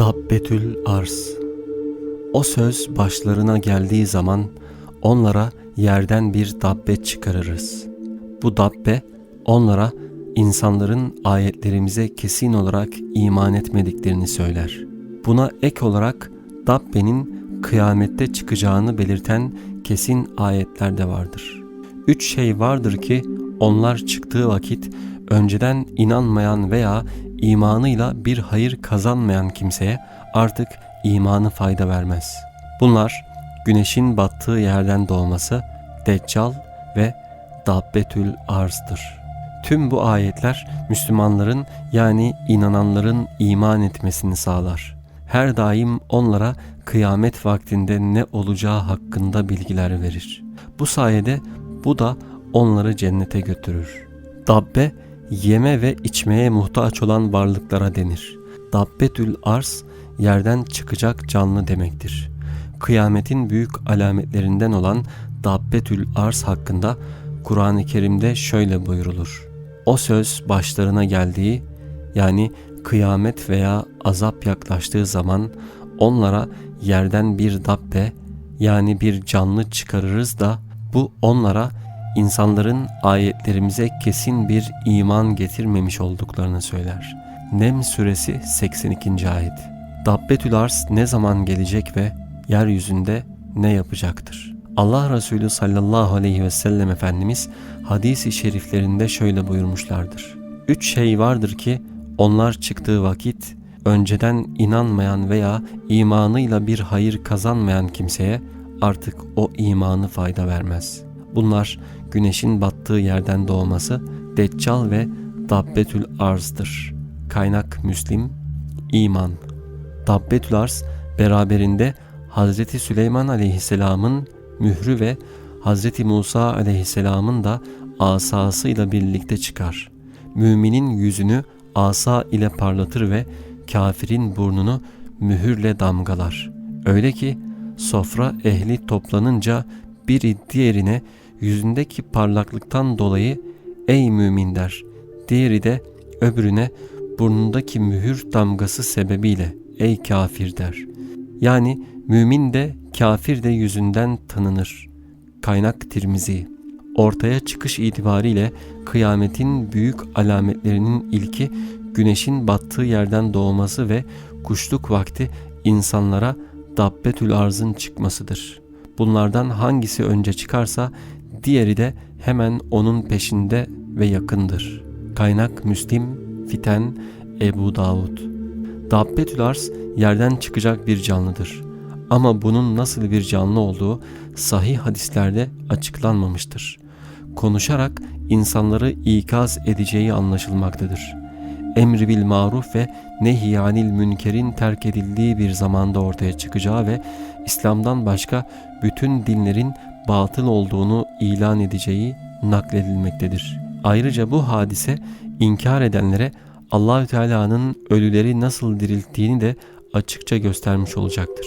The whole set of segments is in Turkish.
Dabbetül Arz O söz başlarına geldiği zaman onlara yerden bir dabbe çıkarırız. Bu dabbe onlara insanların ayetlerimize kesin olarak iman etmediklerini söyler. Buna ek olarak dabbenin kıyamette çıkacağını belirten kesin ayetler de vardır. Üç şey vardır ki onlar çıktığı vakit önceden inanmayan veya imanıyla bir hayır kazanmayan kimseye artık imanı fayda vermez. Bunlar güneşin battığı yerden doğması, Deccal ve Dabbetül Arz'dır. Tüm bu ayetler Müslümanların yani inananların iman etmesini sağlar. Her daim onlara kıyamet vaktinde ne olacağı hakkında bilgiler verir. Bu sayede bu da onları cennete götürür. Dabbe yeme ve içmeye muhtaç olan varlıklara denir. Dabbetül arz yerden çıkacak canlı demektir. Kıyametin büyük alametlerinden olan Dabbetül arz hakkında Kur'an-ı Kerim'de şöyle buyurulur. O söz başlarına geldiği yani kıyamet veya azap yaklaştığı zaman onlara yerden bir dabbe yani bir canlı çıkarırız da bu onlara insanların ayetlerimize kesin bir iman getirmemiş olduklarını söyler. Nem suresi 82. ayet. Dabbetül Arz ne zaman gelecek ve yeryüzünde ne yapacaktır? Allah Resulü sallallahu aleyhi ve sellem Efendimiz hadisi şeriflerinde şöyle buyurmuşlardır. Üç şey vardır ki onlar çıktığı vakit önceden inanmayan veya imanıyla bir hayır kazanmayan kimseye artık o imanı fayda vermez. Bunlar güneşin battığı yerden doğması, Deccal ve Dabbetül Arz'dır. Kaynak Müslim, İman. Dabbetül Arz beraberinde Hazreti Süleyman aleyhisselamın mührü ve Hazreti Musa aleyhisselamın da asasıyla birlikte çıkar. Müminin yüzünü asa ile parlatır ve kafirin burnunu mühürle damgalar. Öyle ki sofra ehli toplanınca biri diğerine yüzündeki parlaklıktan dolayı ey mümin der. Diğeri de öbürüne burnundaki mühür damgası sebebiyle ey kafir der. Yani mümin de kafir de yüzünden tanınır. Kaynak Tirmizi Ortaya çıkış itibariyle kıyametin büyük alametlerinin ilki güneşin battığı yerden doğması ve kuşluk vakti insanlara Dabbetül Arz'ın çıkmasıdır. Bunlardan hangisi önce çıkarsa diğeri de hemen onun peşinde ve yakındır. Kaynak Müslim, Fiten, Ebu Davud. Dabbetül Arz yerden çıkacak bir canlıdır. Ama bunun nasıl bir canlı olduğu sahih hadislerde açıklanmamıştır. Konuşarak insanları ikaz edeceği anlaşılmaktadır. Emri bil maruf ve nehyanil münkerin terk edildiği bir zamanda ortaya çıkacağı ve İslam'dan başka bütün dinlerin batıl olduğunu ilan edeceği nakledilmektedir. Ayrıca bu hadise inkar edenlere Allahü Teala'nın ölüleri nasıl dirilttiğini de açıkça göstermiş olacaktır.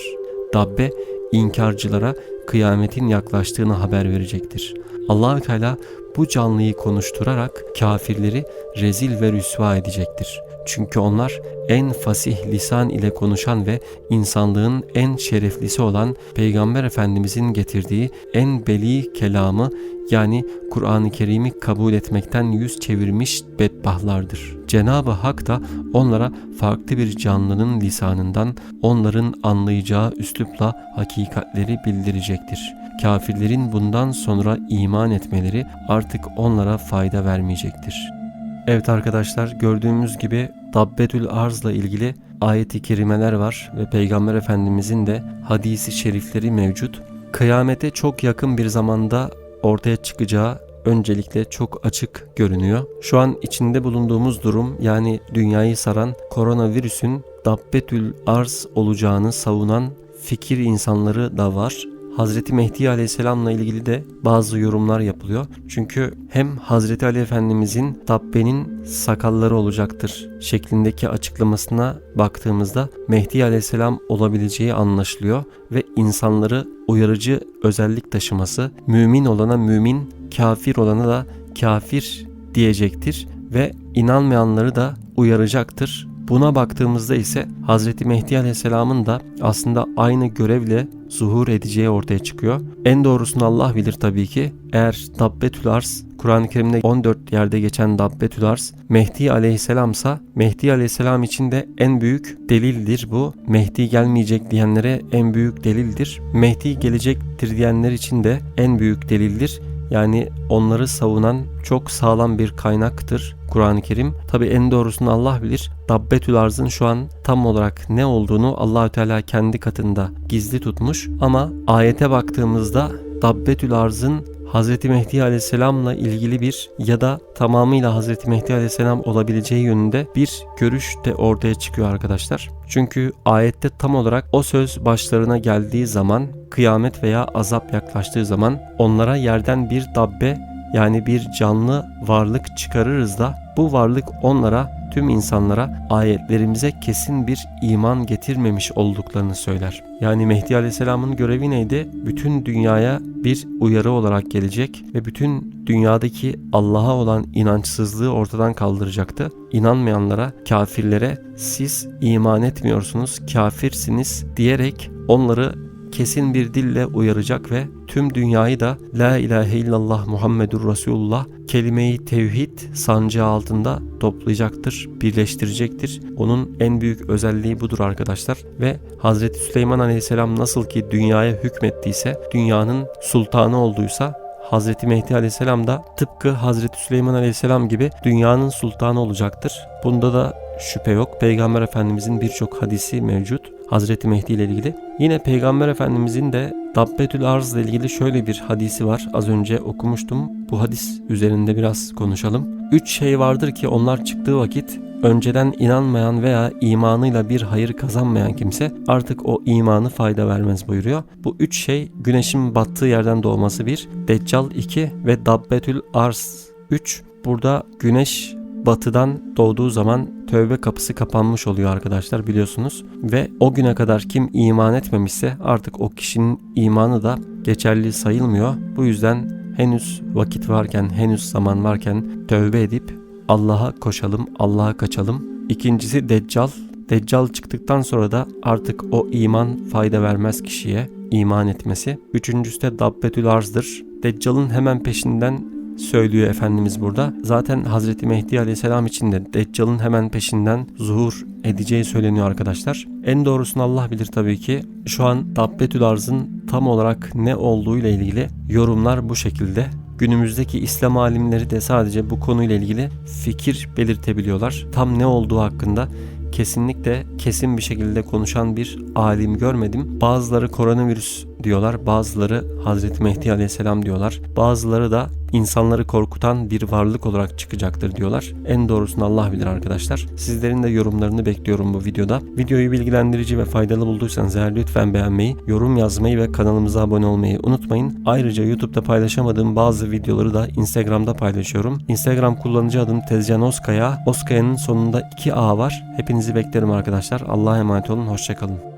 Dabbe inkarcılara kıyametin yaklaştığını haber verecektir. Allahü Teala bu canlıyı konuşturarak kafirleri rezil ve rüsva edecektir. Çünkü onlar en fasih lisan ile konuşan ve insanlığın en şereflisi olan Peygamber Efendimizin getirdiği en beli kelamı yani Kur'an-ı Kerim'i kabul etmekten yüz çevirmiş bedbahlardır. Cenab-ı Hak da onlara farklı bir canlının lisanından onların anlayacağı üslupla hakikatleri bildirecektir. Kafirlerin bundan sonra iman etmeleri artık onlara fayda vermeyecektir.'' Evet arkadaşlar gördüğümüz gibi Dabbetül Arz'la ilgili ayeti kerimeler var ve Peygamber Efendimizin de hadisi şerifleri mevcut. Kıyamete çok yakın bir zamanda ortaya çıkacağı öncelikle çok açık görünüyor. Şu an içinde bulunduğumuz durum yani dünyayı saran koronavirüsün Dabbetül Arz olacağını savunan fikir insanları da var. Hazreti Mehdi Aleyhisselam'la ilgili de bazı yorumlar yapılıyor. Çünkü hem Hazreti Ali Efendimizin Dabbe'nin sakalları olacaktır şeklindeki açıklamasına baktığımızda Mehdi Aleyhisselam olabileceği anlaşılıyor ve insanları uyarıcı özellik taşıması, mümin olana mümin, kafir olana da kafir diyecektir ve inanmayanları da uyaracaktır Buna baktığımızda ise Hazreti Mehdi Aleyhisselam'ın da aslında aynı görevle zuhur edeceği ortaya çıkıyor. En doğrusunu Allah bilir tabii ki. Eğer Dabbetül Arz Kur'an-ı Kerim'de 14 yerde geçen Dabbetül Arz Mehdi Aleyhisselamsa Mehdi Aleyhisselam için de en büyük delildir bu. Mehdi gelmeyecek diyenlere en büyük delildir. Mehdi gelecektir diyenler için de en büyük delildir. Yani onları savunan çok sağlam bir kaynaktır Kur'an-ı Kerim. Tabi en doğrusunu Allah bilir. Dabbetül Arz'ın şu an tam olarak ne olduğunu Allahü Teala kendi katında gizli tutmuş. Ama ayete baktığımızda Dabbetül Arz'ın Hz. Mehdi Aleyhisselam'la ilgili bir ya da tamamıyla Hz. Mehdi Aleyhisselam olabileceği yönünde bir görüş de ortaya çıkıyor arkadaşlar. Çünkü ayette tam olarak o söz başlarına geldiği zaman kıyamet veya azap yaklaştığı zaman onlara yerden bir dabbe yani bir canlı varlık çıkarırız da bu varlık onlara tüm insanlara ayetlerimize kesin bir iman getirmemiş olduklarını söyler. Yani Mehdi Aleyhisselam'ın görevi neydi? Bütün dünyaya bir uyarı olarak gelecek ve bütün dünyadaki Allah'a olan inançsızlığı ortadan kaldıracaktı. İnanmayanlara, kafirlere siz iman etmiyorsunuz, kafirsiniz diyerek onları kesin bir dille uyaracak ve tüm dünyayı da La ilahe illallah Muhammedur Resulullah kelimeyi tevhid sancağı altında toplayacaktır, birleştirecektir. Onun en büyük özelliği budur arkadaşlar. Ve Hazreti Süleyman Aleyhisselam nasıl ki dünyaya hükmettiyse, dünyanın sultanı olduysa Hazreti Mehdi Aleyhisselam da tıpkı Hazreti Süleyman Aleyhisselam gibi dünyanın sultanı olacaktır. Bunda da şüphe yok. Peygamber Efendimizin birçok hadisi mevcut. Hazreti Mehdi ile ilgili. Yine Peygamber Efendimizin de Dabbetül Arz ile ilgili şöyle bir hadisi var. Az önce okumuştum. Bu hadis üzerinde biraz konuşalım. Üç şey vardır ki onlar çıktığı vakit önceden inanmayan veya imanıyla bir hayır kazanmayan kimse artık o imanı fayda vermez buyuruyor. Bu üç şey güneşin battığı yerden doğması bir, Deccal 2 ve Dabbetül Arz 3. Burada güneş batıdan doğduğu zaman tövbe kapısı kapanmış oluyor arkadaşlar biliyorsunuz. Ve o güne kadar kim iman etmemişse artık o kişinin imanı da geçerli sayılmıyor. Bu yüzden henüz vakit varken, henüz zaman varken tövbe edip Allah'a koşalım, Allah'a kaçalım. İkincisi Deccal. Deccal çıktıktan sonra da artık o iman fayda vermez kişiye iman etmesi. Üçüncüsü de Dabbetül Arz'dır. Deccal'ın hemen peşinden söylüyor Efendimiz burada. Zaten Hazreti Mehdi Aleyhisselam için de Deccal'ın hemen peşinden zuhur edeceği söyleniyor arkadaşlar. En doğrusunu Allah bilir tabii ki. Şu an Dabbetül Arz'ın tam olarak ne olduğu ile ilgili yorumlar bu şekilde. Günümüzdeki İslam alimleri de sadece bu konuyla ilgili fikir belirtebiliyorlar. Tam ne olduğu hakkında kesinlikle kesin bir şekilde konuşan bir alim görmedim. Bazıları koronavirüs diyorlar, bazıları Hazreti Mehdi Aleyhisselam diyorlar. Bazıları da insanları korkutan bir varlık olarak çıkacaktır diyorlar. En doğrusunu Allah bilir arkadaşlar. Sizlerin de yorumlarını bekliyorum bu videoda. Videoyu bilgilendirici ve faydalı bulduysanız eğer lütfen beğenmeyi, yorum yazmayı ve kanalımıza abone olmayı unutmayın. Ayrıca YouTube'da paylaşamadığım bazı videoları da Instagram'da paylaşıyorum. Instagram kullanıcı adım Tezcan Oskaya. Oskaya'nın sonunda 2A var. Hepinizi beklerim arkadaşlar. Allah'a emanet olun. Hoşçakalın.